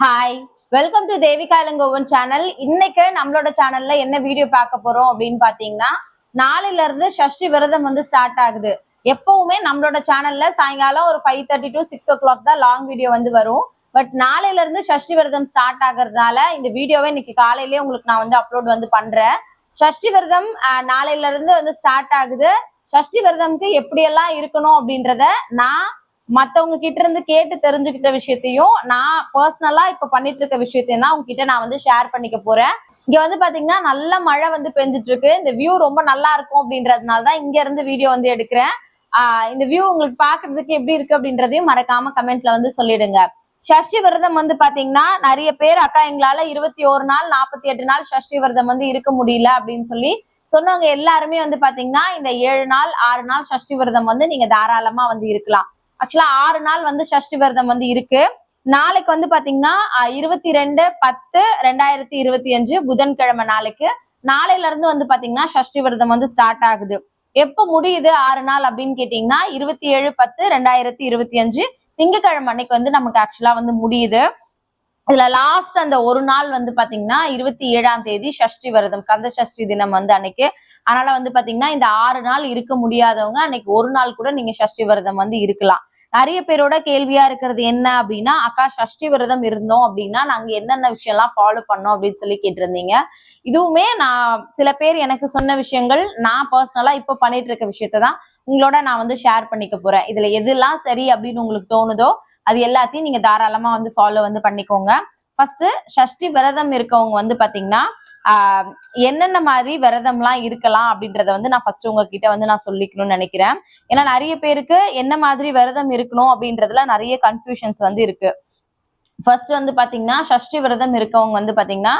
Hi welcome to Devika Ilangovan channel இன்னைக்கு நம்மளோட சேனல்ல என்ன வீடியோ பார்க்க போறோம் அப்படின்னு பாத்தீங்கன்னா நாளையில இருந்து சஷ்டி விரதம் வந்து ஸ்டார்ட் ஆகுது. எப்பவுமே நம்மளோட சேனல்ல சாயங்காலம் ஒரு five thirty to six o'clock தான் லாங் வீடியோ வந்து வரும். பட் நாளையில இருந்து சஷ்டி விரதம் ஸ்டார்ட் ஆகுறதுனால இந்த வீடியோவை இன்னைக்கு காலையிலேயே உங்களுக்கு நான் வந்து அப்லோட் வந்து பண்றேன். சஷ்டி விரதம் நாளையில இருந்து வந்து ஸ்டார்ட் ஆகுது. சஷ்டி விரதம்க்கு எப்படியெல்லாம் இருக்கணும் அப்படின்றத நான் மத்தவங்க கிட்ட இருந்து கேட்டு தெரிஞ்சுக்கிட்ட விஷயத்தையும் நான் பர்சனலா இப்ப பண்ணிட்டு இருக்க விஷயத்தையும் தான் உங்ககிட்ட நான் வந்து ஷேர் பண்ணிக்க போறேன். இங்க வந்து பாத்தீங்கன்னா நல்ல மழை வந்து பெஞ்சிட்டு இருக்கு இந்த வியூ ரொம்ப நல்லா இருக்கும் அப்படின்றதுனால தான் இங்க இருந்து வீடியோ வந்து எடுக்கிறேன். ஆஹ் இந்த வியூ உங்களுக்கு பாக்குறதுக்கு எப்படி இருக்கு அப்படின்றதையும் மறக்காம கமெண்ட்ல வந்து சொல்லிடுங்க. சஷ்டி விரதம் வந்து பாத்தீங்கன்னா நிறைய பேர் அக்கா எங்களால இருபத்தி ஒரு நாள் நாற்பத்தி எட்டு நாள் சஷ்டி விரதம் வந்து இருக்க முடியல அப்படின்னு சொல்லி சொன்னவங்க எல்லாருமே வந்து பாத்தீங்கன்னா இந்த ஏழு நாள் ஆறு நாள் சஷ்டி விரதம் வந்து நீங்க தாராளமா வந்து இருக்கலாம். ஆக்சுவலா ஆறு நாள் வந்து சஷ்டி விரதம் வந்து இருக்கு. நாளைக்கு வந்து பாத்தீங்கன்னா இருபத்தி ரெண்டு பத்து ரெண்டாயிரத்தி இருபத்தி அஞ்சு புதன்கிழமை நாளைக்கு. நாளையில இருந்து வந்து பாத்தீங்கன்னா சஷ்டி விரதம் வந்து ஸ்டார்ட் ஆகுது. எப்ப முடியுது ஆறு நாள் அப்படின்னு கேட்டீங்கன்னா இருபத்தி ஏழு பத்து ரெண்டாயிரத்தி இருபத்தி அஞ்சு திங்கக்கிழமை அன்னைக்கு வந்து நமக்கு ஆக்சுவலா வந்து முடியுது. இதுல லாஸ்ட் அந்த ஒரு நாள் வந்து பாத்தீங்கன்னா இருபத்தி ஏழாம் தேதி சஷ்டி விரதம். கந்த சஷ்டி தினம் வந்து அன்னைக்கு. அதனால வந்து பாத்தீங்கன்னா இந்த ஆறு நாள் இருக்க முடியாதவங்க அன்னைக்கு ஒரு நாள் கூட நீங்க சஷ்டி விரதம் வந்து இருக்கலாம். நிறைய பேரோட கேள்வியா இருக்கிறது என்ன அப்படின்னா அக்கா சஷ்டி விரதம் இருந்தோம் அப்படின்னா நாங்க என்னென்ன விஷயம்லாம் ஃபாலோ பண்ணோம்? அப்படின்னு சொல்லி கேட்டிருந்தீங்க. இதுவுமே நான் சில பேர் எனக்கு சொன்ன விஷயங்கள் நான் பர்சனலா இப்ப பண்ணிட்டு இருக்க விஷயத்தை தான் உங்களோட நான் வந்து ஷேர் பண்ணிக்க போறேன். இதுல எதெல்லாம் சரி அப்படின்னு உங்களுக்கு தோணுதோ அது எல்லாத்தையும் நீங்க தாராளமா வந்து ஃபாலோ வந்து பண்ணிக்கோங்க. ஃபர்ஸ்ட் சஷ்டி விரதம் இருக்கவங்க வந்து பாத்தீங்கன்னா ஆஹ் என்னென்ன மாதிரி விரதம்லாம் இருக்கலாம் அப்படின்றத வந்து நான் ஃபர்ஸ்ட் உங்ககிட்ட வந்து நான் சொல்லிக்கணும்னு நினைக்கிறேன். ஏன்னா நிறைய பேருக்கு என்ன மாதிரி விரதம் இருக்கணும் அப்படின்றதுல நிறைய கன்ஃபியூஷன்ஸ் வந்து இருக்கு. ஃபர்ஸ்ட் வந்து பாத்தீங்கன்னா சஷ்டி விரதம் இருக்கவங்க வந்து பாத்தீங்கன்னா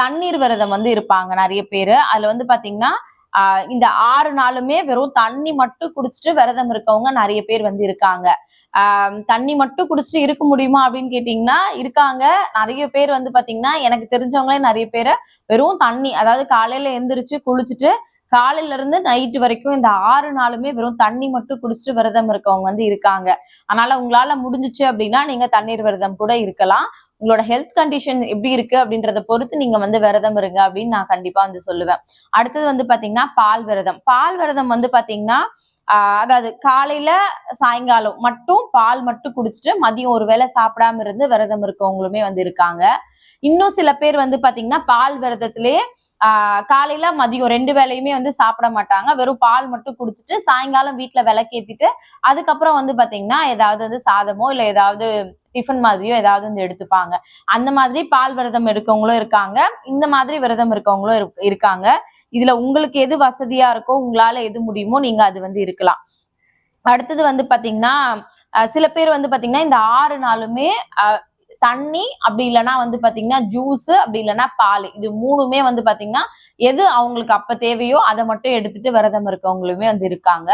தண்ணீர் விரதம் வந்து இருப்பாங்க நிறைய பேரு. அதுல வந்து பாத்தீங்கன்னா ஆஹ் இந்த ஆறு நாளுமே வெறும் தண்ணி மட்டும் குடிச்சிட்டு விரதம் இருக்கவங்க நிறைய பேர் வந்து இருக்காங்க. ஆஹ் தண்ணி மட்டும் குடிச்சிட்டு இருக்க முடியுமா அப்படின்னு கேட்டீங்கன்னா இருக்காங்க. நிறைய பேர் வந்து பாத்தீங்கன்னா எனக்கு தெரிஞ்சவங்களே நிறைய பேர் வெறும் தண்ணி அதாவது காலையில எந்திரிச்சு குளிச்சுட்டு காலையில இருந்து நைட்டு வரைக்கும் இந்த ஆறு நாளுமே வெறும் தண்ணி மட்டும் குடிச்சிட்டு விரதம் இருக்கவங்க வந்து இருக்காங்க. அதனால உங்களால முடிஞ்சுச்சு அப்படின்னா நீங்க தண்ணீர் விரதம் கூட இருக்கலாம். உங்களோட ஹெல்த் கண்டிஷன் எப்படி இருக்கு அப்படின்றத பொறுத்து நீங்க வந்து விரதம் இருங்க அப்படின்னு நான் கண்டிப்பா வந்து சொல்லுவேன். அடுத்தது வந்து பாத்தீங்கன்னா பால் விரதம். பால் விரதம் வந்து பாத்தீங்கன்னா அதாவது காலையில சாயங்காலம் மட்டும் பால் மட்டும் குடிச்சிட்டு மதியம் ஒரு வேளை சாப்பிடாம இருந்து விரதம் இருக்கவங்களுமே வந்து இருக்காங்க. இன்னும் சில பேர் வந்து பாத்தீங்கன்னா பால் விரதத்திலே காலையில மதியம் ரெண்டு வேளையுமே வந்து சாப்பிட மாட்டாங்க. வெறும் பால் மட்டும் குடிச்சிட்டு சாயங்காலம் வீட்டுல விளக்கேத்திட்டு அதுக்கப்புறம் வந்து பாத்தீங்கன்னா ஏதாவது வந்து சாதமோ இல்ல ஏதாவது டிஃபன் மாதிரியோ ஏதாவது வந்து எடுத்துப்பாங்க. அந்த மாதிரி பால் விரதம் எடுக்கவங்களும் இருக்காங்க. இந்த மாதிரி விரதம் இருக்கவங்களும் இருக்- இருக்காங்க. இதுல உங்களுக்கு எது வசதியா இருக்கோ உங்களால எது முடியுமோ நீங்க அது வந்து இருக்கலாம். அடுத்தது வந்து பாத்தீங்கன்னா சில பேர் வந்து பாத்தீங்கன்னா இந்த ஆறு நாளுமே தண்ணி அப்படி இல்லைன்னா வந்து பாத்தீங்கன்னா ஜூஸ் அப்படி இல்லைன்னா பால். இது மூணுமே வந்து பாத்தீங்கன்னா எது அவங்களுக்கு அப்ப தேவையோ அதை மட்டும் எடுத்துட்டு விரதம் இருக்கவங்களுமே வந்து இருக்காங்க.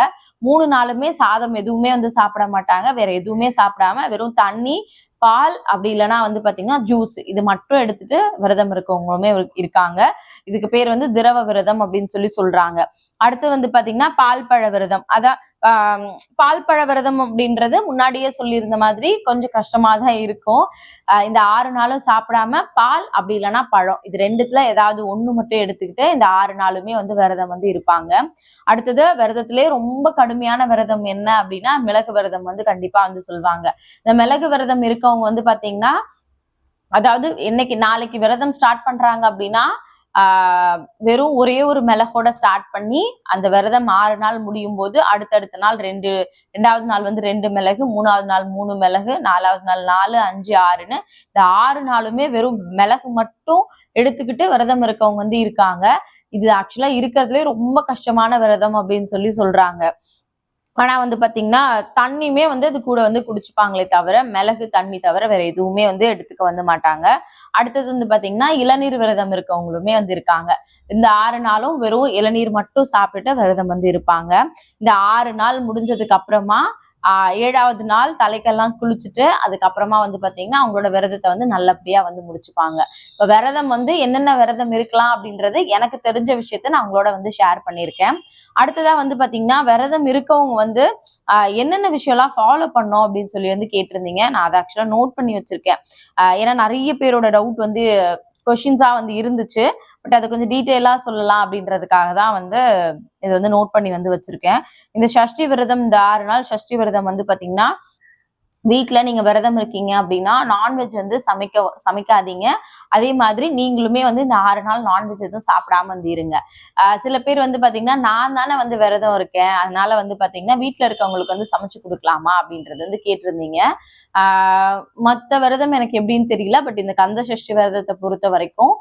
மூணு நாளுமே சாதம் எதுவுமே வந்து சாப்பிட மாட்டாங்க. வேற எதுவுமே சாப்பிடாம வெறும் தண்ணி பால் அப்படி இல்லைன்னா வந்து பாத்தீங்கன்னா ஜூஸ் இது மட்டும் எடுத்துட்டு விரதம் இருக்கவங்களுமே இருக்காங்க. இதுக்கு பேர் வந்து திரவ விரதம் அப்படின்னு சொல்லி சொல்றாங்க. அடுத்து வந்து பாத்தீங்கன்னா பால் பழ விரதம். அதான் பால் பழ விரதம் அப்படின்றது முன்னாடியே சொல்லியிருந்த மாதிரி கொஞ்சம் கஷ்டமா தான் இருக்கும். இந்த ஆறு நாளும் சாப்பிடாம பால் அப்படி இல்லைன்னா பழம். இது ரெண்டுத்துல ஏதாவது ஒண்ணு மட்டும் எடுத்துக்கிட்டு இந்த ஆறு நாளுமே வந்து விரதம் வந்து இருப்பாங்க. அடுத்தது விரதத்திலே ரொம்ப கடுமையான விரதம் என்ன அப்படின்னா மிளகு விரதம் வந்து கண்டிப்பா வந்து சொல்லுவாங்க இந்த மிளகு விரதம் இருக்கவங்க வந்து பாத்தீங்கன்னா அதாவது என்னைக்கு நாளைக்கு விரதம் ஸ்டார்ட் பண்றாங்க அப்படின்னா வெறும் ஒரே ஒரு மிளகோட ஸ்டார்ட் பண்ணி அந்த விரதம் ஆறு நாள் முடியும் போது அடுத்தடுத்த நாள் ரெண்டு ரெண்டாவது நாள் வந்து ரெண்டு மிளகு மூணாவது நாள் மூணு மிளகு நாலாவது நாள் நாலு அஞ்சு ஆறுன்னு இந்த ஆறு நாளுமே வெறும் மிளகு மட்டும் எடுத்துக்கிட்டு விரதம் இருக்கவங்க வந்து இருக்காங்க. இது ஆக்சுவலா இருக்கிறதுலே ரொம்ப கஷ்டமான விரதம் அப்படின்னு சொல்லி சொல்றாங்க. ஆனா வந்து பாத்தீங்கன்னா தண்ணியுமே வந்து அது கூட வந்து குடிச்சுப்பாங்களே தவிர மிளகு தண்ணி தவிர வேற எதுவுமே வந்து எடுத்துக்க வந்து மாட்டாங்க. அடுத்தது வந்து பாத்தீங்கன்னா இளநீர் விரதம் இருக்கவங்களுமே வந்து இருக்காங்க. இந்த ஆறு நாளும் வெறும் இளநீர் மட்டும் சாப்பிட்டுட்டு விரதம் வந்து இருப்பாங்க. இந்த ஆறு நாள் முடிஞ்சதுக்கு அப்புறமா ஏழாவது நாள் தலைக்கெல்லாம் குளிச்சுட்டு அதுக்கப்புறமா வந்து பாத்தீங்கன்னா அவங்களோட விரதத்தை வந்து நல்லபடியா வந்து முடிச்சுப்பாங்க. இப்ப விரதம் வந்து என்னென்ன விரதம் இருக்கலாம் அப்படின்றது எனக்கு தெரிஞ்ச விஷயத்த நான் அவங்களோட வந்து ஷேர் பண்ணியிருக்கேன். அடுத்ததா வந்து பாத்தீங்கன்னா விரதம் இருக்கவங்க வந்து என்னென்ன விஷயம்லாம் ஃபாலோ பண்ணோம் அப்படின்னு சொல்லி வந்து கேட்டிருந்தீங்க. நான் அதை ஆக்சுவலா நோட் பண்ணி வச்சிருக்கேன். ஏன்னா நிறைய பேரோட டவுட் வந்து கொஷின்ஸா வந்து இருந்துச்சு. பட் அதை கொஞ்சம் டீட்டெயிலா சொல்லலாம் அப்படின்றதுக்காக தான் வந்து இதை வந்து நோட் பண்ணி வந்து வச்சிருக்கேன். இந்த சஷ்டி விரதம் இந்த ஆறு நாள் சஷ்டி விரதம் வந்து பாத்தீங்கன்னா வீட்டில் நீங்கள் விரதம் இருக்கீங்க அப்படின்னா நான்வெஜ் வந்து சமைக்க சமைக்காதீங்க. அதே மாதிரி நீங்களுமே வந்து இந்த ஆறு நாள் நான்வெஜ் எதுவும் சாப்பிடாம வந்து இருங்க சில பேர் வந்து பார்த்தீங்கன்னா நான் தானே வந்து விரதம் இருக்கேன். அதனால வந்து பார்த்தீங்கன்னா வீட்டில் இருக்கவங்களுக்கு வந்து சமைச்சு கொடுக்கலாமா அப்படின்றது வந்து கேட்டிருந்தீங்க. மற்ற விரதம் எனக்கு எப்படின்னு தெரியல. பட் இந்த கந்த சஷ்டி விரதத்தை பொறுத்த வரைக்கும்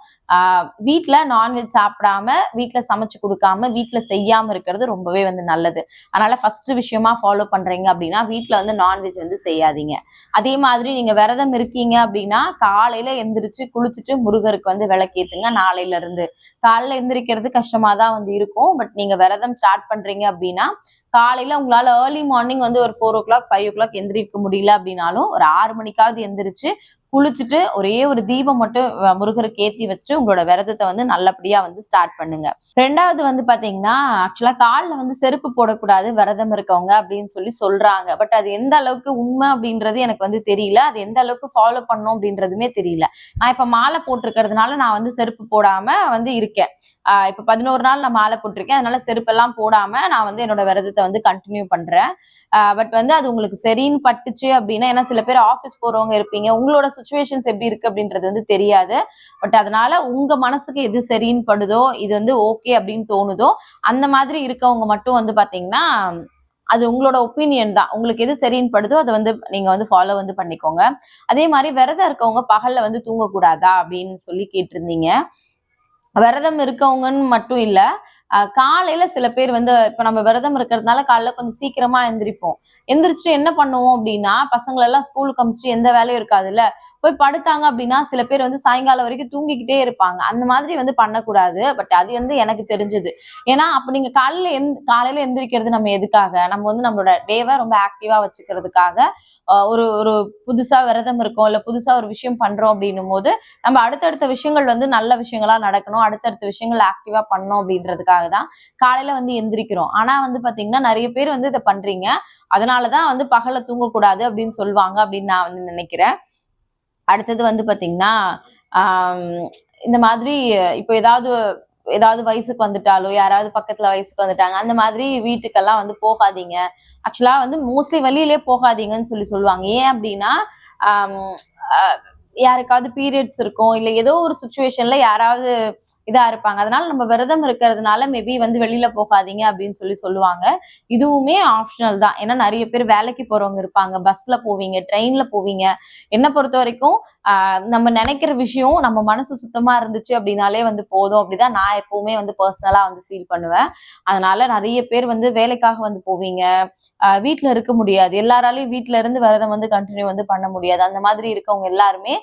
வீட்டில் நான்வெஜ் சாப்பிடாம வீட்டில் சமைச்சு கொடுக்காம வீட்டில் செய்யாமல் இருக்கிறது ரொம்பவே வந்து நல்லது. அதனால ஃபர்ஸ்ட் விஷயமா ஃபாலோ பண்ணுறீங்க அப்படின்னா வீட்டில் வந்து நான்வெஜ் வந்து செய்யாது செய்யாதீங்க அதே மாதிரி நீங்க விரதம் இருக்கீங்க அப்படின்னா காலையில எந்திரிச்சு குளிச்சுட்டு முருகருக்கு வந்து விளக்கேத்துங்க நாளையில இருந்து காலையில எந்திரிக்கிறது கஷ்டமா தான் வந்து இருக்கும். பட் நீங்க விரதம் ஸ்டார்ட் பண்றீங்க அப்படின்னா காலையில உங்களால ஏர்லி மார்னிங் வந்து ஒரு four o'clock five o'clock எந்திரிக்க முடியல அப்படின்னாலும் ஒரு ஆறு மணிக்காவது எந்திரிச்சு குளிச்சுட்டு ஒரே ஒரு தீபம் மட்டும் முருகருக்கு ஏத்தி வச்சுட்டு உங்களோட விரதத்தை வந்து நல்லபடியா வந்து ஸ்டார்ட் பண்ணுங்க. ரெண்டாவது வந்து பாத்தீங்கன்னா ஆக்சுவலா காலில் வந்து செருப்பு போடக்கூடாது விரதம் இருக்கவங்க அப்படின்னு சொல்லி சொல்றாங்க. பட் அது எந்த அளவுக்கு உண்மை அப்படின்றது எனக்கு வந்து தெரியல. அது எந்த அளவுக்கு ஃபாலோ பண்ணும் அப்படின்றதுமே தெரியல. நான் இப்ப மாலை போட்டிருக்கிறதுனால நான் வந்து செருப்பு போடாம வந்து இருக்கேன். இப்ப பதினோரு நாள் நான் மாலை போட்டிருக்கேன். அதனால செருப்பெல்லாம் போடாம நான் வந்து என்னோட விரதத்தை வந்து கண்டினியூ பண்றேன். பட் வந்து அது உங்களுக்கு சரின்னு பட்டுச்சு அப்படின்னா ஏன்னா சில பேர் ஆஃபீஸ் போறவங்க இருப்பீங்க. உங்களோட சுச்சுவேஷன்ஸ் எப்படி இருக்கு அப்படின்றது வந்து தெரியாது. பட் அதனால உங்க மனசுக்கு எது சரின்னு படுதோ இது வந்து ஓகே அப்படின்னு தோணுதோ அந்த மாதிரி இருக்கவங்க மட்டும் வந்து பாத்தீங்கன்னா அது உங்களோட ஒப்பீனியன் தான். உங்களுக்கு எது சரின்னு படுதோ அதை வந்து நீங்க வந்து ஃபாலோ வந்து பண்ணிக்கோங்க. அதே மாதிரி விரதம் இருக்கவங்க பகல்ல வந்து தூங்கக்கூடாதா அப்படின்னு சொல்லி கேட்டிருந்தீங்க. விரதம் இருக்கவங்கன்னு மட்டும் இல்ல காலையில சில பேர் வந்து இப்ப நம்ம விரதம் இருக்கிறதுனால காலைல கொஞ்சம் சீக்கிரமா எந்திரிப்போம். எந்திரிச்சு என்ன பண்ணுவோம் அப்படின்னா பசங்களை எல்லாம் ஸ்கூலுக்கு அமிச்சிட்டு எந்த வேலையும் இருக்காதுல்ல? போய் படுத்தாங்க அப்படின்னா சில பேர் வந்து சாயங்காலம் வரைக்கும் தூங்கிக்கிட்டே இருப்பாங்க. அந்த மாதிரி வந்து பண்ணக்கூடாது. பட் அது வந்து எனக்கு தெரிஞ்சது. ஏன்னா அப்ப நீங்க காலையில எந் காலையில எந்திரிக்கிறது நம்ம எதுக்காக? நம்ம வந்து நம்மளோட டேவை ரொம்ப ஆக்டிவா வச்சுக்கிறதுக்காக ஒரு ஒரு புதுசா விரதம் இருக்கோம் இல்ல புதுசா ஒரு விஷயம் பண்றோம் அப்படின்னும் போது நம்ம அடுத்தடுத்த விஷயங்கள் வந்து நல்ல விஷயங்களா நடக்கணும் அடுத்தடுத்த விஷயங்கள் ஆக்டிவா பண்ணோம் அப்படின்றதுக்காக தான் காலையில வந்து எந்திரிக்கிறோம். ஆனா வந்து பாத்தீங்கன்னா நிறைய பேர் வந்து இதை பண்றீங்க. அதனாலதான் வந்து பகல தூங்கக்கூடாது அப்படின்னு சொல்லுவாங்க அப்படின்னு நான் வந்து நினைக்கிறேன். அடுத்தது வந்து பாத்தீங்கன்னா ஆஹ் இந்த மாதிரி இப்போ ஏதாவது ஏதாவது வயசுக்கு வந்துட்டாலோ யாராவது பக்கத்துல வயசுக்கு வந்துட்டாங்க அந்த மாதிரி வீட்டுக்கெல்லாம் வந்து போகாதீங்க. ஆக்சுவலா வந்து மோஸ்ட்லி வெளியிலே போகாதீங்கன்னு சொல்லி சொல்லுவாங்க. ஏன் அப்படின்னா அஹ், யாருக்காவது பீரியட்ஸ் இருக்கும் இல்ல ஏதோ ஒரு சுச்சுவேஷன்ல யாராவது இதா இருப்பாங்க. அதனால நம்ம விரதம் இருக்கிறதுனால மேபி வந்து வெளியில போகாதீங்க அப்படின்னு சொல்லி சொல்லுவாங்க. இதுவுமே ஆப்ஷனல் தான். ஏன்னா நிறைய பேர் வேலைக்கு போறவங்க இருப்பாங்க. பஸ்ல போவீங்க ட்ரெயின்ல போவீங்க. என்னை பொறுத்த வரைக்கும் நம்ம நினைக்கிற விஷயம் நம்ம மனசு சுத்தமா இருந்துச்சு அப்படின்னாலே வந்து போதும். அப்படிதான் நான் எப்பவுமே வந்து பர்சனலா வந்து ஃபீல் பண்ணுவேன். அதனால நிறைய பேர் வந்து வேலைக்காக வந்து போவீங்க. வீட்டுல இருக்க முடியாது. எல்லாராலையும் வீட்டுல இருந்து விரதம் வந்து கண்டினியூ வந்து பண்ண முடியாது. அந்த மாதிரி இருக்கவங்க எல்லாருமே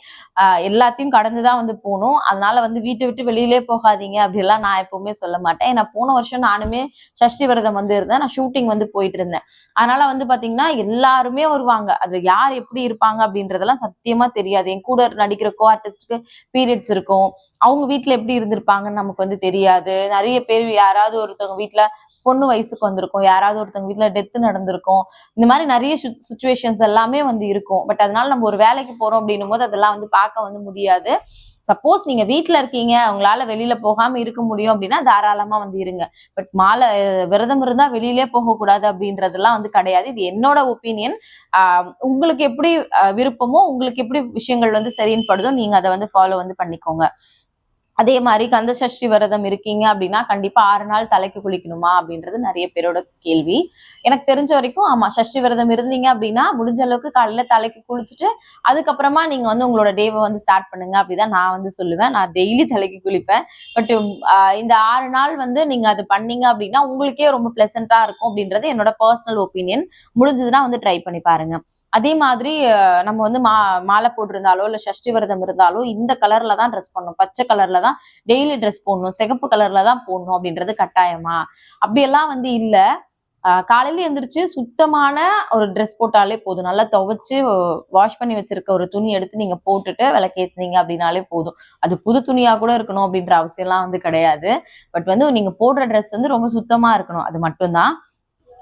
ஆஹ் எல்லாத்தையும் கடந்துதான் வந்து போகணும். அதனால வந்து வீட்டை விட்டு வெளியிலே போகாதீங்க அப்படிலாம் நான் எப்பவுமே சொல்ல மாட்டேன். ஏன்னா போன வருஷம் நானுமே சஷ்டி விரதம் வந்து இருந்தேன். நான் ஷூட்டிங் வந்து போயிட்டு இருந்தேன். அதனால வந்து பாத்தீங்கன்னா எல்லாருமே வருவாங்க. அது யார் எப்படி இருப்பாங்க அப்படின்றதெல்லாம் சத்தியமா தெரியாது. என் கூட நடிக்கிற கோ ஆர்டிஸ்டுக்கு பீரியட்ஸ் இருக்கும். அவங்க வீட்டுல எப்படி இருந்திருப்பாங்கன்னு நமக்கு வந்து தெரியாது. நிறைய பேர் யாராவது ஒருத்தவங்க வீட்டுல பொண்ணு வயசுக்கு வந்திருக்கும். யாராவது ஒருத்தவங்க வீட்டுல டெத்து நடந்திருக்கும். இந்த மாதிரி நிறைய சுச்சுவேஷன்ஸ் எல்லாமே வந்து இருக்கும். பட் அதனால நம்ம ஒரு வேலைக்கு போறோம் அப்படின்னும் போது அதெல்லாம் வந்து பார்க்க வந்து முடியாது. சப்போஸ் நீங்க வீட்டுல இருக்கீங்க. உங்களால வெளியில போகாம இருக்க முடியும் அப்படின்னா தாராளமா வந்து இருங்க. பட் மாலை விரதம் இருந்தா வெளியிலே போகக்கூடாது அப்படின்றதெல்லாம் வந்து கிடையாது. இது என்னோட ஒப்பீனியன் உங்களுக்கு எப்படி அஹ், விருப்பமோ உங்களுக்கு எப்படி விஷயங்கள் வந்து சரின்னு படுதோ நீங்க அதை வந்து ஃபாலோ வந்து பண்ணிக்கோங்க. அதே மாதிரி கந்தசஷ்டி விரதம் இருக்கீங்க அப்படின்னா கண்டிப்பா ஆறு நாள் தலைக்கு குளிக்கணுமா அப்படின்றது நிறைய பேரோட கேள்வி. எனக்கு தெரிஞ்ச வரைக்கும் ஆமா சஷ்டி விரதம் இருந்தீங்க அப்படின்னா முடிஞ்ச அளவுக்கு காலையில தலைக்கு குளிச்சுட்டு அதுக்கப்புறமா நீங்க வந்து உங்களோட டேவை வந்து ஸ்டார்ட் பண்ணுங்க அப்படிதான் நான் வந்து சொல்லுவேன். நான் டெய்லி தலைக்கு குளிப்பேன். பட் இந்த ஆறு நாள் வந்து நீங்க அது பண்ணீங்க அப்படின்னா உங்களுக்கே ரொம்ப பிளசண்டா இருக்கும் அப்படின்றது என்னோட பர்சனல் ஒப்பீனியன் முடிஞ்சதுன்னா வந்து ட்ரை பண்ணி பாருங்க. அதே மாதிரி நம்ம வந்து மா மாலை போட்டிருந்தாலோ இல்ல சஷ்டி விரதம் இருந்தாலோ இந்த கலர்ல தான் ட்ரெஸ் பண்ணணும். பச்சை கலர்ல தான் டெய்லி ட்ரெஸ் போடணும். சிகப்பு கலர்ல தான் போடணும் அப்படின்றது கட்டாயமா? அப்படியெல்லாம் வந்து இல்ல. காலையில எந்திரிச்சு சுத்தமான ஒரு ட்ரெஸ் போட்டாலே போதும். நல்லா துவைச்சு வாஷ் பண்ணி வச்சிருக்க ஒரு துணி எடுத்து நீங்க போட்டுட்டு விளக்கேத்துனீங்க அப்படின்னாலே போதும். அது புது துணியா கூட இருக்கணும் அப்படின்ற அவசியம்லாம் வந்து கிடையாது. பட் வந்து நீங்க போடுற ட்ரெஸ் வந்து ரொம்ப சுத்தமா இருக்கணும். அது மட்டும்தான்.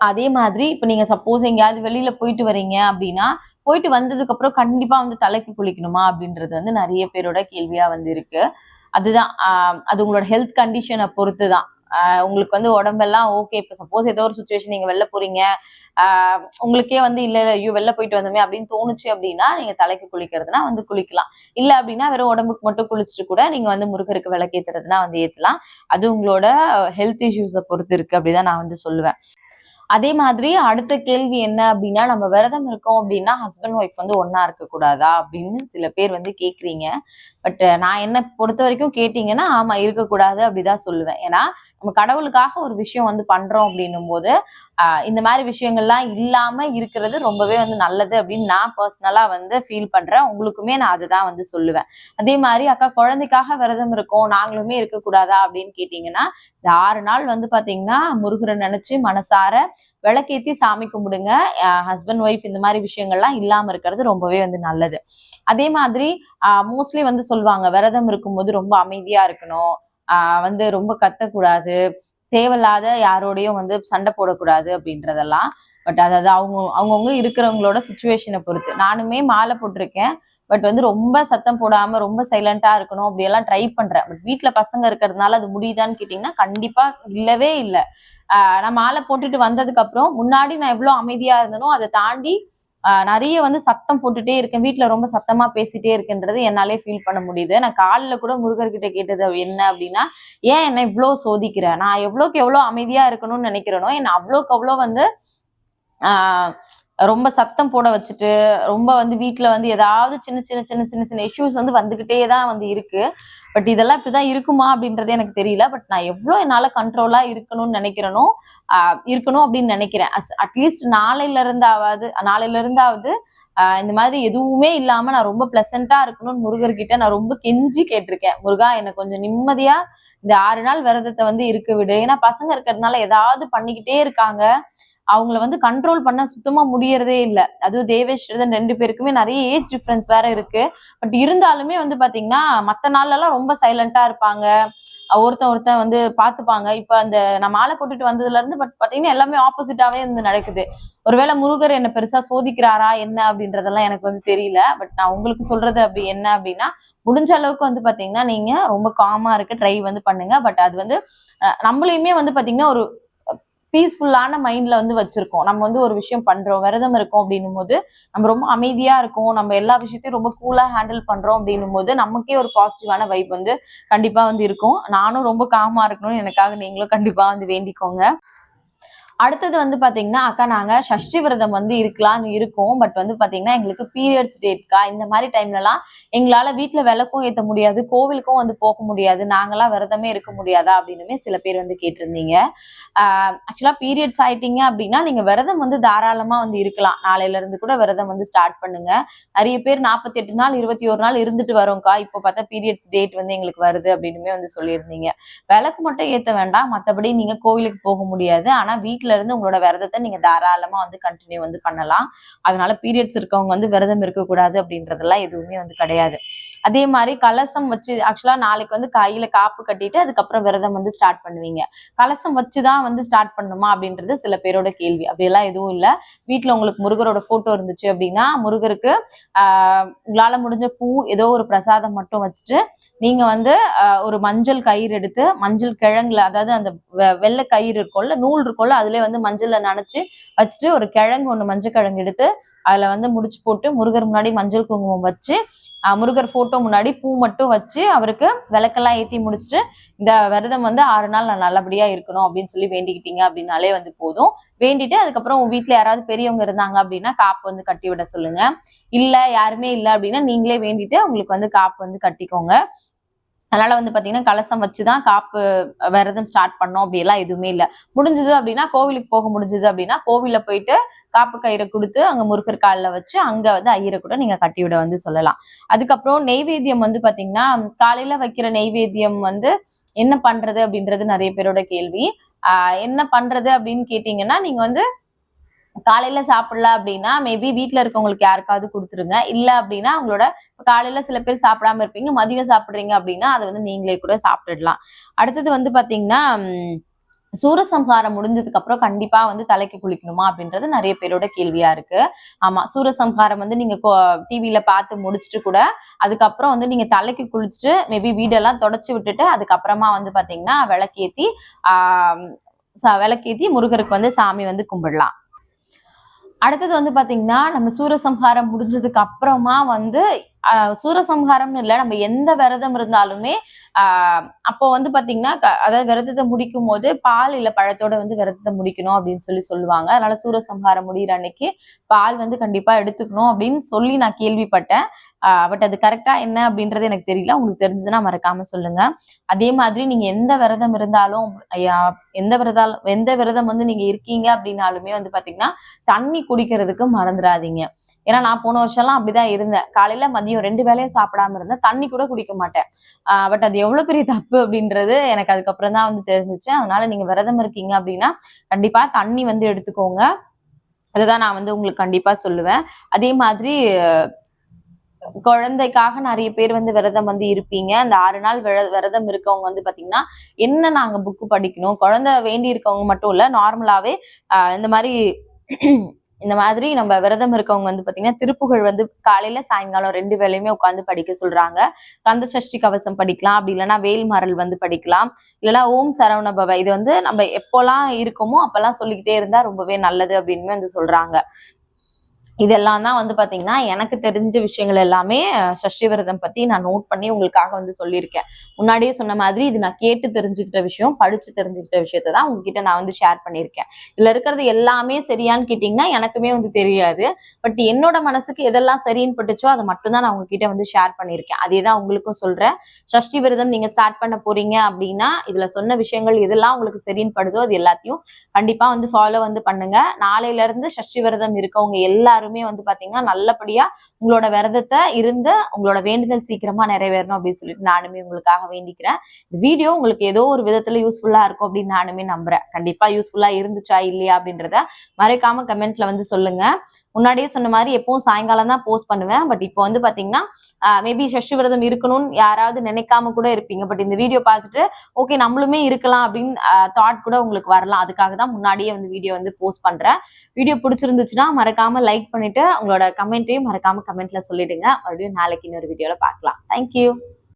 அதே மாதிரி இப்ப நீங்க சப்போஸ் எங்கேயாவது வெளியில போயிட்டு வரீங்க அப்படின்னா போயிட்டு வந்ததுக்கு அப்புறம் கண்டிப்பா வந்து தலைக்கு குளிக்கணுமா அப்படின்றது வந்து நிறைய பேரோட கேள்வியா வந்து இருக்கு. அதுதான் அது உங்களோட ஹெல்த் கண்டிஷனை பொறுத்து தான் உங்களுக்கு வந்து உடம்பெல்லாம் ஓகே இப்போ சப்போஸ் ஏதோ ஒரு சுச்சுவேஷன் நீங்க வெளில போறீங்க உங்களுக்கே வந்து இல்ல இல்ல, ஐயோ வெளில போயிட்டு வந்தோமே அப்படின்னு தோணுச்சு அப்படின்னா நீங்க தலைக்கு குளிக்கிறதுனா வந்து குளிக்கலாம். இல்ல அப்படின்னா வெறும் உடம்புக்கு மட்டும் குளிச்சுட்டு கூட நீங்க வந்து முருகருக்கு விளக்கேத்துறதுனா வந்து ஏத்தலாம். அது உங்களோட ஹெல்த் இஷ்யூஸை பொறுத்து இருக்கு அப்படிதான் நான் வந்து சொல்லுவேன். அதே மாதிரி அடுத்த கேள்வி என்ன அப்படின்னா நம்ம விரதம் இருக்கோம் அப்படின்னா ஹஸ்பண்ட் ஒய்ஃப் வந்து ஒன்னா இருக்க கூடாதா அப்படின்னு சில பேர் வந்து கேக்குறீங்க. பட் நான் என்ன பொறுத்த வரைக்கும் கேட்டீங்கன்னா ஆமா இருக்கக்கூடாது அப்படிதான் சொல்லுவேன். ஏன்னா நம்ம கடவுளுக்காக ஒரு விஷயம் வந்து பண்றோம் அப்படின்னும் போது இந்த மாதிரி விஷயங்கள்லாம் இல்லாம இருக்கிறது ரொம்பவே வந்து நல்லது அப்படின்னு நான் பர்சனலா வந்து ஃபீல் பண்றேன். உங்களுக்குமே நான் அதுதான் வந்து சொல்லுவேன். அதே மாதிரி அக்கா குழந்தைக்காக விரதம் இருக்கோம் நாங்களுமே இருக்கக்கூடாதா? அப்படின்னு கேட்டீங்கன்னா இந்த ஆறு நாள் வந்து பாத்தீங்கன்னா முருகரை நினைச்சு மனசார விளக்கேத்தி சாமி கும்பிடுங்க. ஹஸ்பண்ட் ஒய்ஃப் இந்த மாதிரி விஷயங்கள்லாம் இல்லாம இருக்கிறது ரொம்பவே வந்து நல்லது. அதே மாதிரி மோஸ்ட்லி வந்து சொல்லுவாங்க விரதம் இருக்கும்போது ரொம்ப அமைதியா இருக்கணும். ஆஹ் வந்து ரொம்ப கத்தக்கூடாது. தேவையில்லாத யாரோடையும் வந்து சண்டை போடக்கூடாது அப்படின்றதெல்லாம். பட் அதாவது அவங்க அவங்கவுங்க இருக்கிறவங்களோட சுச்சுவேஷனை பொறுத்து. நானுமே மாலை போட்டிருக்கேன். பட் வந்து ரொம்ப சத்தம் போடாம ரொம்ப சைலண்டா இருக்கணும் அப்படியெல்லாம் ட்ரை பண்றேன். பட் வீட்டில் பசங்க இருக்கிறதுனால அது முடியுதான்னு கேட்டீங்கன்னா கண்டிப்பா இல்லவே இல்லை. நான் மாலை போட்டுட்டு வந்ததுக்கு அப்புறம் முன்னாடி நான் எவ்வளவு அமைதியா இருந்தனோ அதை தாண்டி நிறைய வந்து சத்தம் போட்டுட்டே இருக்கேன். வீட்டுல ரொம்ப சத்தமா பேசிட்டே இருக்குன்றது என்னாலே ஃபீல் பண்ண முடியுது. நான் காலில் கூட முருகர்கிட்ட கேட்டது என்ன? அப்படின்னா ஏன் என்னை இவ்வளோ சோதிக்கிற? நான் எவ்வளோக்கு எவ்வளோ அமைதியா இருக்கணும்னு நினைக்கிறேனோ என்ன அவ்வளோக்கு அவ்வளோ வந்து ஆஹ் ரொம்ப சத்தம் போட வச்சுட்டு ரொம்ப வந்து வீட்டில் வந்து ஏதாவது சின்ன சின்ன சின்ன சின்ன சின்ன இஷ்யூஸ் வந்து வந்துகிட்டே தான் வந்து இருக்கு. பட் இதெல்லாம் இப்படிதான் இருக்குமா அப்படின்றது எனக்கு தெரியல. பட் நான் எவ்வளோ என்னால் கண்ட்ரோலாக இருக்கணும்னு நினைக்கிறேனோ இருக்கணும் அப்படின்னு நினைக்கிறேன். அட்லீஸ்ட் நாளையில இருந்தாவது நாளையில இருந்தாவது இந்த மாதிரி எதுவுமே இல்லாம நான் ரொம்ப பிளசண்டா இருக்கணும்னு முருகர்கிட்ட நான் ரொம்ப கெஞ்சி கேட்டிருக்கேன். முருகா எனக்கு கொஞ்சம் நிம்மதியா இந்த ஆறு நாள் விரதத்தை வந்து இருக்க விடு. ஏன்னா பசங்க இருக்கிறதுனால ஏதாவது பண்ணிக்கிட்டே இருக்காங்க. அவங்கள வந்து கண்ட்ரோல் பண்ண சுத்தமா முடியறதே இல்லை. அதுவும் தேவேஸ்வரதன் ரெண்டு பேருக்குமே நிறைய ஏஜ் டிஃப்ரென்ஸ் வேற இருக்கு. பட் இருந்தாலுமே வந்து பாத்தீங்கன்னா மத்த நாள்லாம் ரொம்ப சைலண்டா இருப்பாங்க. ஒருத்தன் ஒருத்தன் வந்து பாத்துப்பாங்க இப்ப அந்த நான் மாலை போட்டுட்டு வந்ததுல இருந்து பட் பாத்தீங்கன்னா எல்லாமே ஆப்போசிட்டாவே வந்து நடக்குது. ஒருவேளை முருகர் என்ன பெருசா சோதிக்கிறாரா என்ன அப்படின்றதெல்லாம் எனக்கு வந்து தெரியல. பட் நான் உங்களுக்கு சொல்றது அப்படி என்ன அப்படின்னா முடிஞ்ச அளவுக்கு வந்து பாத்தீங்கன்னா நீங்க ரொம்ப காமா இருக்க ட்ரை வந்து பண்ணுங்க. பட் அது வந்து நம்மளையுமே வந்து பாத்தீங்கன்னா ஒரு பீஸ்ஃபுல்லான மைண்ட்ல வந்து வச்சிருக்கோம். நம்ம வந்து ஒரு விஷயம் பண்றோம் விரதம் இருக்கோம் அப்படின்னும் போது நம்ம ரொம்ப அமைதியா இருக்கோம் நம்ம எல்லா விஷயத்தையும் ரொம்ப கூலா ஹேண்டில் பண்றோம் அப்படின்னும் போது நமக்கே ஒரு பாசிட்டிவான வைப் வந்து கண்டிப்பா வந்து இருக்கும். நானும் ரொம்ப காமா இருக்கணும்னு எனக்காக நீங்களும் கண்டிப்பா வந்து வேண்டிக்கோங்க. அடுத்தது வந்து பாத்தீங்கன்னா அக்கா நாங்க சஷ்டி விரதம் வந்து இருக்கலாம்னு இருக்கோம். பட் வந்து பாத்தீங்கன்னா எங்களுக்கு பீரியட்ஸ் டேட்க்கா இந்த மாதிரி டைம்லலாம் எங்களால வீட்டுல விளக்கும் ஏத்த முடியாது. கோவிலுக்கும் வந்து போக முடியாது. நாங்களாம் விரதமே இருக்க முடியாதா? அப்படின்னுமே சில பேர் வந்து கேட்டிருந்தீங்க. ஆக்சுவலா பீரியட்ஸ் ஆயிட்டீங்க அப்படின்னா நீங்க விரதம் வந்து தாராளமா வந்து இருக்கலாம். நாளையில இருந்து கூட விரதம் வந்து ஸ்டார்ட் பண்ணுங்க. நிறைய பேர் நாற்பத்தி எட்டு நாள் இருபத்தி ஒரு நாள் இருந்துட்டு வரோம்க்கா. இப்போ பார்த்தா பீரியட்ஸ் டேட் வந்து எங்களுக்கு வருது அப்படின்னுமே வந்து சொல்லியிருந்தீங்க. விளக்கு மட்டும் ஏத்த வேண்டாம். மத்தபடி நீங்க கோவிலுக்கு போக முடியாது. ஆனா வீட்ல இருந்து உங்களோட விரதத்தை நீங்க தாராளமா வந்து கண்டினியூ வந்து பண்ணலாம். அதனால பீரியட்ஸ் இருக்கவங்க வந்து விரதம் இருக்கக்கூடாது அப்படின்றதெல்லாம் எதுவுமே வந்து கிடையாது. அதே மாதிரி கலசம் வச்சு ஆக்சுவலா நாளைக்கு வந்து கையில காப்பு கட்டிட்டு அதுக்கப்புறம் விரதம் வந்து ஸ்டார்ட் பண்ணுவீங்க. கலசம் வச்சுதான் வந்து ஸ்டார்ட் பண்ணுமா அப்படின்றது சில பேரோட கேள்வி. அப்படியெல்லாம் எதுவும் இல்ல. வீட்டுல உங்களுக்கு முருகரோட போட்டோ இருந்துச்சு அப்படின்னா முருகருக்கு ஆஹ் உங்களால முடிஞ்ச பூ ஏதோ ஒரு பிரசாதம் மட்டும் வச்சுட்டு நீங்க வந்து ஒரு மஞ்சள் கயிறு எடுத்து மஞ்சள் கிழங்குல அதாவது அந்த வெ- வெள்ளை கயிறு இருக்கும்ல நூல் இருக்கும்ல அதுல வந்து மஞ்சள்ல நினைச்சு வச்சுட்டு ஒரு கிழங்கு ஒண்ணு மஞ்சள் கிழங்கு எடுத்து அதுல வந்து முடிச்சு போட்டு முருகர் முன்னாடி மஞ்சள் குங்குமம் வச்சு முருகர் போட்டோ முன்னாடி பூ மட்டும் வச்சு அவருக்கு விளக்கெல்லாம் ஏத்தி முடிச்சுட்டு இந்த விரதம் வந்து ஆறு நாள் நான் நல்லபடியா இருக்கணும் அப்படின்னு சொல்லி வேண்டிக்கிட்டீங்க அப்படின்னாலே வந்து போதும். வேண்டிட்டு அதுக்கப்புறம் உங்க வீட்டுல யாராவது பெரியவங்க இருந்தாங்க அப்படின்னா காப்பு வந்து கட்டி விட சொல்லுங்க. இல்ல யாருமே இல்ல அப்படின்னா நீங்களே வேண்டிட்டு உங்களுக்கு வந்து காப்பு வந்து கட்டிக்கோங்க. அதனால வந்து பாத்தீங்கன்னா கலசம் வச்சுதான் காப்பு விரதம் ஸ்டார்ட் பண்ணோம். அப்படி எல்லாம் எதுவுமே இல்ல. முடிஞ்சது அப்படின்னா கோவிலுக்கு போக முடிஞ்சது அப்படின்னா கோவில்ல போயிட்டு காப்பு கயிறை கொடுத்து அங்க முருகர் காலில் வச்சு அங்க வந்து ஐயரை கூட நீங்க கட்டிவிட வந்து சொல்லலாம். அதுக்கப்புறம் நெய்வேத்தியம் வந்து பாத்தீங்கன்னா காலையில வைக்கிற நெய்வேத்தியம் வந்து என்ன பண்றது அப்படின்றது நிறைய பேரோட கேள்வி. ஆஹ் என்ன பண்றது அப்படின்னு கேட்டீங்கன்னா நீங்க வந்து காலையில சாப்பிடல அப்படின்னா மேபி வீட்டுல இருக்கவங்களுக்கு யாருக்காவது கொடுத்துருங்க. இல்ல அப்படின்னா அவங்களோட காலையில சில பேர் சாப்பிடாம இருப்பீங்க மதியம் சாப்பிடுறீங்க அப்படின்னா அதை வந்து நீங்களே கூட சாப்பிட்டுடலாம். அடுத்தது வந்து பாத்தீங்கன்னா சூரசம்ஹாரம் முடிஞ்சதுக்கு அப்புறம் கண்டிப்பா வந்து தலைக்கு குளிக்கணுமா அப்படின்றது நிறைய பேரோட கேள்வியா இருக்கு. ஆமா சூரசம்ஹாரம் வந்து நீங்க டிவியில பார்த்து முடிச்சுட்டு கூட அதுக்கப்புறம் வந்து நீங்க தலைக்கு குளிச்சுட்டு மேபி வீடெல்லாம் தொடச்சு விட்டுட்டு அதுக்கப்புறமா வந்து பாத்தீங்கன்னா விளக்கேத்தி ஆஹ் ச- விளக்கேத்தி முருகருக்கு வந்து சாமி வந்து கும்பிடலாம். அடுத்தது வந்து பாத்தீங்கன்னா நம்ம சூரசம்ஹாரம் முடிஞ்சதுக்கு அப்புறமா வந்து சூரசம்ஹாரம்னு இல்லை நம்ம எந்த விரதம் இருந்தாலுமே ஆஹ் அப்போ வந்து பாத்தீங்கன்னா அதாவது விரதத்தை முடிக்கும் போது பால் இல்ல பழத்தோட வந்து விரதத்தை முடிக்கணும் அப்படின்னு சொல்லி சொல்லுவாங்க. அதனால சூரசம்ஹாரம் முடிகிற அன்னைக்கு பால் வந்து கண்டிப்பா எடுத்துக்கணும் அப்படின்னு சொல்லி நான் கேள்விப்பட்டேன். பட் அது கரெக்டா என்ன அப்படின்றது எனக்கு தெரியல. உங்களுக்கு தெரிஞ்சதுன்னா மறக்காம சொல்லுங்க. அதே மாதிரி நீங்க எந்த விரதம் இருந்தாலும் ஐயா, எந்த விரதம் எந்த விரதம் வந்து நீங்க இருக்கீங்க அப்படின்னாலுமே வந்து பாத்தீங்கன்னா தண்ணி குடிக்கிறதுக்கு மறந்துடாதீங்க. ஏன்னா நான் போன வருஷம்லாம் அப்படிதான் இருந்தேன். காலையில மதியம் ரெண்டு வேளையும் சாப்பிடாம இருந்தேன் தண்ணி கூட குடிக்க மாட்டேன். பட் அது எவ்வளவு பெரிய தப்பு அப்படின்றது எனக்கு அதுக்கப்புறம் தான் வந்து தெரிஞ்சுச்சு. அதனால நீங்க விரதம் இருக்கீங்க அப்படின்னா கண்டிப்பா தண்ணி வந்து எடுத்துக்கோங்க. அதுதான் நான் வந்து உங்களுக்கு கண்டிப்பா சொல்லுவேன். அதே மாதிரி குழந்தைக்காக நிறைய பேர் வந்து விரதம் வந்து இருப்பீங்க. அந்த ஆறு நாள் விர- விரதம் இருக்கவங்க வந்து பாத்தீங்கன்னா என்ன நாங்க புக்கு படிக்கணும்? குழந்தை வேண்டி இருக்கவங்க மட்டும் இல்ல நார்மலாவே இந்த மாதிரி இந்த மாதிரி நம்ம விரதம் இருக்கவங்க வந்து பாத்தீங்கன்னா திருப்புகழ் வந்து காலையில சாயங்காலம் ரெண்டு வேளையுமே உட்காந்து படிக்க சொல்றாங்க. கந்த சஷ்டி கவசம் படிக்கலாம். அப்படி இல்லைன்னா வேல்மரல் வந்து படிக்கலாம். இல்லைன்னா ஓம் சரவண பவ. இது வந்து நம்ம எப்போல்லாம் இருக்கோமோ அப்பெல்லாம் சொல்லிக்கிட்டே இருந்தா ரொம்பவே நல்லது அப்படின்னு வந்து சொல்றாங்க. இதெல்லாம் தான் வந்து பாத்தீங்கன்னா எனக்கு தெரிஞ்ச விஷயங்கள் எல்லாமே அஹ், சஷ்டி விரதம் பத்தி நான் நோட் பண்ணி உங்களுக்காக வந்து சொல்லியிருக்கேன். முன்னாடியே சொன்ன மாதிரி இது நான் கேட்டு தெரிஞ்சுக்கிட்ட விஷயம் படிச்சு தெரிஞ்சுக்கிட்ட விஷயத்தை தான் உங்ககிட்ட நான் வந்து ஷேர் பண்ணியிருக்கேன். இதுல இருக்கிறது எல்லாமே சரியான்னு கேட்டிங்கன்னா எனக்குமே வந்து தெரியாது. பட் என்னோட மனசுக்கு எதெல்லாம் சரின்னு பட்டுச்சோ அதை மட்டும்தான் நான் உங்ககிட்ட வந்து ஷேர் பண்ணியிருக்கேன். அதே தான் உங்களுக்கும் சொல்றேன். சஷ்டி விரதம் நீங்க ஸ்டார்ட் பண்ண போறீங்க அப்படின்னா இதுல சொன்ன விஷயங்கள் எதெல்லாம் உங்களுக்கு சரின்னு படுதோ அது எல்லாத்தையும் கண்டிப்பா வந்து ஃபாலோ வந்து பண்ணுங்க. நாளையில இருந்து சஷ்டி விரதம் இருக்கவங்க எல்லாரும் வந்து பாத்தீங்கன்னா நல்லபடியா உங்களோட விரதத்தை இருந்து உங்களோட வேண்டுதல் சீக்கிரமா நிறைவேறணும் அப்படின்னு சொல்லிட்டு நானுமே உங்களுக்காக வேண்டிக்கிறேன். வீடியோ உங்களுக்கு ஏதோ ஒரு விதத்துல யூஸ்ஃபுல்லா இருக்கும் அப்படின்னு நானுமே நம்புறேன். கண்டிப்பா யூஸ்ஃபுல்லா இருந்துச்சா இல்லையா அப்படின்றத மறைக்காம கமெண்ட்ல வந்து சொல்லுங்க. முன்னாடியே சொன்ன மாதிரி எப்பவும் சாயங்காலம் தான் போஸ்ட் பண்ணுவேன். பட் இப்போ வந்து பாத்தீங்கன்னா மேபி சஷ்டி விரதம் இருக்கணும்னு யாராவது நினைக்காம கூட இருப்பீங்க. பட் இந்த வீடியோ பார்த்துட்டு ஓகே நம்மளுமே இருக்கலாம் அப்படின்னு தாட் கூட உங்களுக்கு வரலாம். அதுக்காக தான் முன்னாடியே வந்து வீடியோ வந்து போஸ்ட் பண்றேன். வீடியோ பிடிச்சிருந்துச்சுன்னா மறக்காம லைக் பண்ணிட்டு உங்களோட கமெண்ட்டையும் மறக்காம கமெண்ட்ல சொல்லிடுங்க. மறுபடியும் நாளைக்கு இன்னொரு வீடியோல பார்க்கலாம். தேங்க்யூ